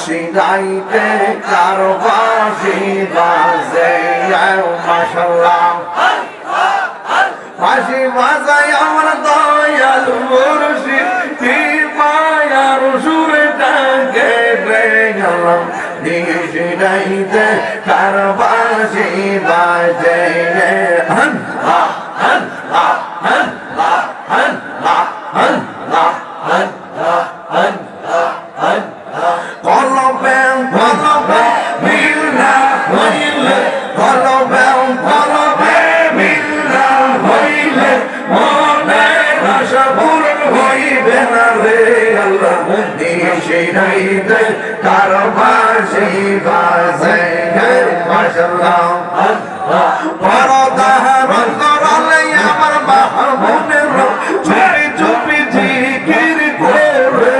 নিশি গাইতে কারও বাসি বাজে মাশাল্লাহ বাসি বাজাই আমার দয়াল মুর্শিদ কি মায়ার সুরে ডাকে রে গেলাম নিশি গাইতে কারও বাসি বাজে আল্লাহ। হইবে না রে আল্লাহ মাশাআল্লাহ। পরদা চুপি চুপি জিকির করে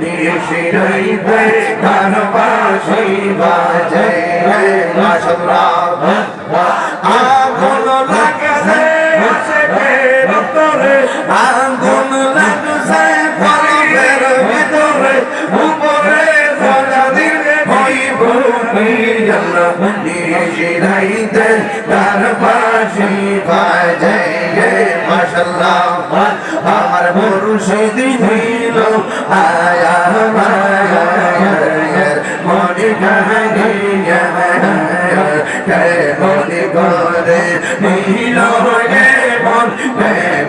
নিশে নাইতে কারও বাসি বাজে মাশাআল্লাহ। তার পাশে বাজে মাশাআল্লাহ, আমার মুর্শিদ ছিল আয়া মায়া মনে কাহিনী মনে করে নীল রে মন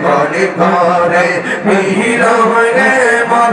মনে করে নীল রে মন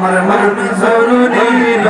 আমার সরু নীল